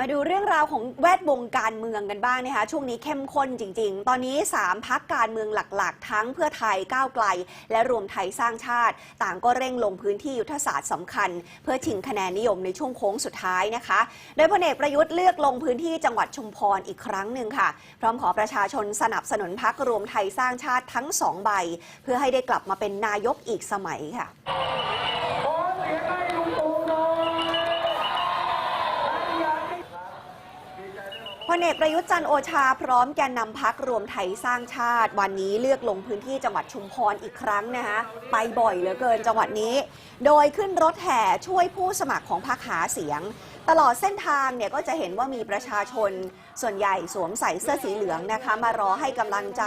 มาดูเรื่องราวของแวดวงการเมืองกันบ้างนะคะ ช่วงนี้เข้มข้นจริง ๆ ตอนนี้ 3พักการเมืองหลักๆ ทั้งเพื่อไทยก้าวไกล และรวมไทยสร้างชาติ ต่างก็เร่งลงพื้นที่ยุทธศาสตร์สำคัญ เพื่อชิงคะแนนนิยมในช่วงโค้งสุดท้ายนะคะ โดยพลเอกประยุทธ์เลือกลงพื้นที่จังหวัดชุมพรอีกครั้งหนึ่งค่ะ พร้อมขอประชาชนสนับสนุนพักรวมไทยสร้างชาติทั้งสองใบ เพื่อให้ได้กลับมาเป็นนายกอีกสมัยค่ะ ลเอกประยุทธ์จันโอชาพร้อมแกนนำพักรวมไทยสร้างชาติ วันนี้เลือกลงพื้นที่จังหวัดชุมพรอีกครั้งนะคะไปบ่อยเหลือเกินจังหวัดนี้ โดยขึ้นรถแห่ช่วยผู้สมัครของพักหาเสียง ตลอดเส้นทางเนี่ยก็จะเห็นว่ามีประชาชน ส่วนใหญ่สวมใส่เสื้อสีเหลืองนะคะ มารอให้กำลังใจ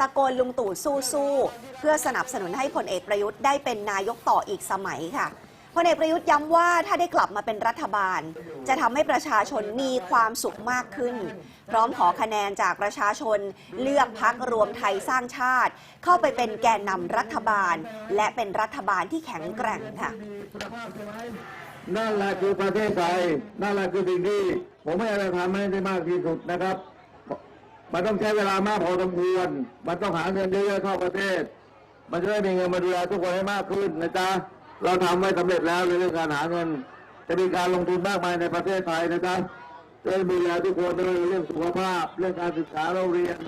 ตะโกนลุงตู่สู้ๆเพื่อสนับสนุนให้พลเอกประยุทธ์ได้เป็นนายกต่ออีกสมัยค่ะ พลเอกประยุทธ์ย้ำว่าถ้าได้กลับมาเป็นรัฐบาล จะทำให้ประชาชนมีความสุขมากขึ้น พร้อมขอคะแนนจากประชาชนเลือกพักรวมไทยสร้างชาติ เข้าไปเป็นแกนนำรัฐบาล และเป็นรัฐบาลที่แข็งแกร่งค่ะนั่นแหละคือประเทศไทยนั่นแหละคือสิ่งที่ผมไม่ได้ทำให้ได้มากที่สุดนะครับ มันต้องใช้เวลามากพอสมควร มันต้องหาเงินเยอะๆเข้าประเทศ มันจะได้มีเงินมาดูแลทุกคนให้มากขึ้นนะจ๊ะ เราทำไว้สำเร็จแล้วในเรื่องการหาเงิน จะมีการลงทุนมากมายในประเทศไทยนะจ๊ะจะได้ดูแลทุกคนเรื่องสุขภาพ เรื่องการศึกษาเราเรียน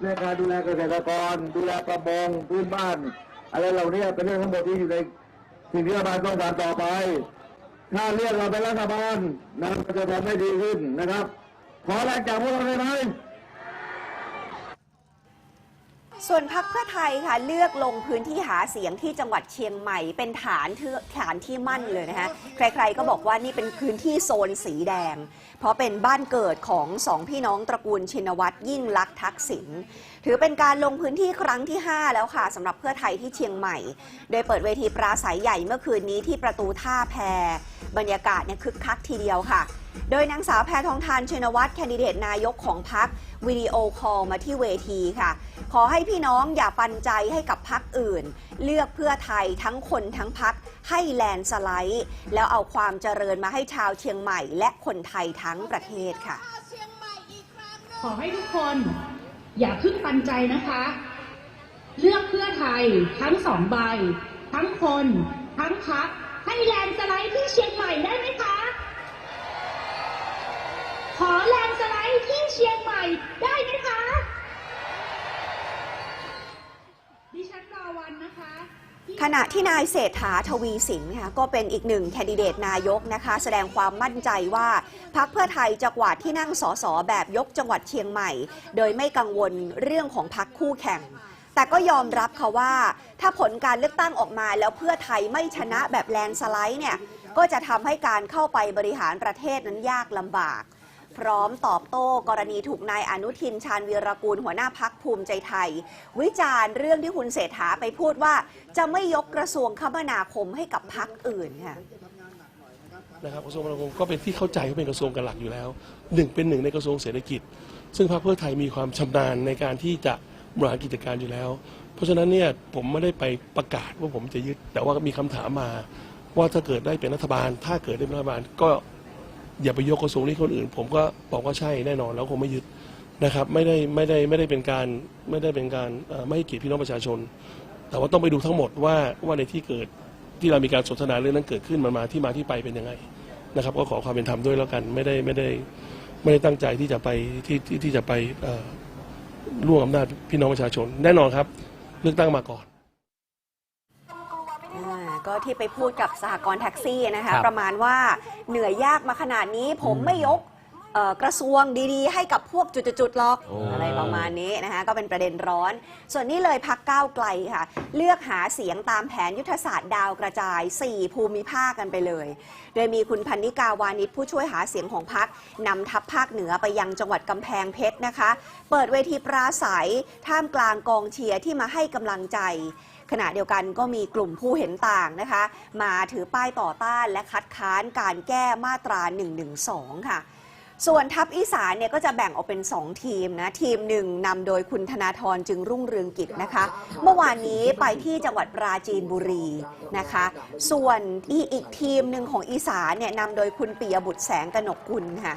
เรื่องการดูแลเกษตรกร ดูแลประมงพื้นบ้าน อะไรเหล่านี้เป็นเรื่องทั้งหมดที่อยู่ในสิ่งที่รัฐบาลต้องการต่อไป ถ้าเรียกเราเป็นรัฐบาลนะมันจะทำให้ดีขึ้นนะครับ ขอแรงจากพวกเราเลยไหม ส่วนพักเพื่อไทยค่ะเลือกลงพื้นที่หาเสียงที่จังหวัดเชียงใหม่ เป็นฐานเทือฐานที่มั่นเลยนะคะใครๆก็บอกว่านี่เป็นพื้นที่โซนสีแดง เพราะเป็นบ้านเกิดของสองพี่น้องตระกูลชินวัตรยิ่งลักษณ์ทักษิณถือเป็นการลงพื้นที่ครั้งที่ 5 แล้วค่ะสำหรับเพื่อไทยที่เชียงใหม่ โดยเปิดเวทีปราศัยใหญ่เมื่อคืนนี้ที่ประตูท่าแพ บรรยากาศเนี่ยคึกคักทีเดียวค่ะ โดยนางสาวแพทองทานชินวัตรแคนดิเดตนายกของพักวิดีโอคอลมาที่เวทีค่ะ ขอให้พี่น้องอย่าปันใจให้กับพักอื่น เลือกเพื่อไทยทั้งคนทั้งพักให้แลนสไลด์ แล้วเอาความเจริญมาให้ชาวเชียงใหม่ และคนไทยทั้งประเทศค่ะ ขอให้ทุกคนอย่าพึ่งปันใจนะคะ เลือกเพื่อไทยทั้งสองใบ ทั้งคน ทั้งพัก ให้แลนสไลด์ที่เชียงใหม่ได้ไหมคะ ขอแลนสไลด์ที่เชียงใหม่ได้ไหมคะ ดิฉันรอวันนะคะขณะที่นายเศรษฐาทวีสินค่ะก็เป็นอีกหนึ่งแคนดิเดตนายกนะคะ แสดงความมั่นใจว่าพักเพื่อไทยจะกวาดที่นั่งสสแบบยกจังหวัดเชียงใหม่ โดยไม่กังวลเรื่องของพักคู่แข่ง แต่ก็ยอมรับค่ะว่า ถ้าผลการเลือกตั้งออกมาแล้วเพื่อไทยไม่ชนะแบบแลนสไลด์เนี่ยก็จะทำให้การเข้าไปบริหารประเทศนั้นยากลำบาก พร้อมตอบโต้กรณีถูกนายอนุทินชาญวีรกูลหัวหน้าพักภูมิใจไทย วิจารณ์เรื่องที่คุณเศรษฐาไปพูดว่า จะไม่ยกกระทรวงคมนาคมให้กับพักอื่นค่ะนะครับกระทรวงคมนาคมก็เป็นที่เข้าใจว่าเป็นกระทรวงกันหลักอยู่แล้วหนึ่งเป็นหนึ่งในกระทรวงเศรษฐกิจ ซึ่งพรรคเพื่อไทยมีความชำนาญในการที่จะ บริหารกิจการอยู่แล้ว เพราะฉะนั้นเนี่ยผมไม่ได้ไปประกาศว่าผมจะยึด แต่ว่ามีคำถามมา ว่าถ้าเกิดได้เป็นรัฐบาล ถ้าเกิดได้เป็นรัฐบาล ก็อย่าไปยกกระทรวงนี้คนอื่น ผมก็บอกว่าใช่แน่นอนแล้วคงไม่ยึดนะครับไม่ได้ไม่ได้ไม่ได้เป็นการไม่ได้เป็นการไม่ให้เกียรติพี่น้องประชาชน แต่ว่าต้องไปดูทั้งหมดว่าว่าในที่เกิดที่เรามีการสนทนาเรื่องนั้นเกิดขึ้นมันมาที่มาที่ไปเป็นยังไงนะครับก็ขอความเป็นธรรมด้วยแล้วกันไม่ได้ไม่ได้ไม่ได้ตั้งใจที่จะไปที่ที่ที่จะไป ล่วงอำนาจพี่น้องประชาชน แน่นอนครับ เลือกตั้งมาก่อนอ่าก็ที่ไปพูดกับสหกรณ์แท็กซี่นะคะครับประมาณว่าเหนื่อยยากมาขนาดนี้ผมไม่ยก เอ่อกระทรวงดีๆ ให้กับพวกจุดๆๆหรอกโอ้ อะไรประมาณนี้นะคะก็เป็นประเด็นร้อน ส่วนนี้เลยพักก้าวไกลค่ะ เลือกหาเสียงตามแผนยุทธศาสตร์ดาวกระจาย 4 ภูมิภาคกันไปเลย โดยมีคุณพันนิกาวานิชผู้ช่วยหาเสียงของพักนำทัพภาคเหนือไปยังจังหวัดกำแพงเพชรนะคะ เปิดเวทีปราศัยท่ามกลางกองเชียร์ที่มาให้กำลังใจ ขณะเดียวกันก็มีกลุ่มผู้เห็นต่างนะคะ มาถือป้ายต่อต้านและคัดค้านการแก้มาตรา 112 ค่ะ ส่วนทัพอีสานเนี่ยก็จะแบ่งออกเป็น 2 ทีมนะ ทีมหนึ่งนำโดยคุณธนาธรจึงรุ่งเรืองกิจนะคะ เมื่อวานนี้ไปที่จังหวัดปราจีนบุรีนะคะ ส่วนอีอีกทีมหนึ่งของอีสานเนี่ยนำโดยคุณปิยบุตรแสงกนกกุลค่ะ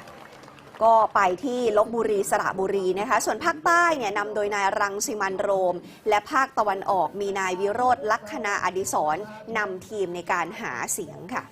ก็ไปที่ลบบุรีสระบุรีนะคะ ส่วนภาคใต้เนี่ยนำโดยนายรังสิมันโรม และภาคตะวันออกมีนายวิโรธลักษณาอดิศรนำทีมในการหาเสียงค่ะ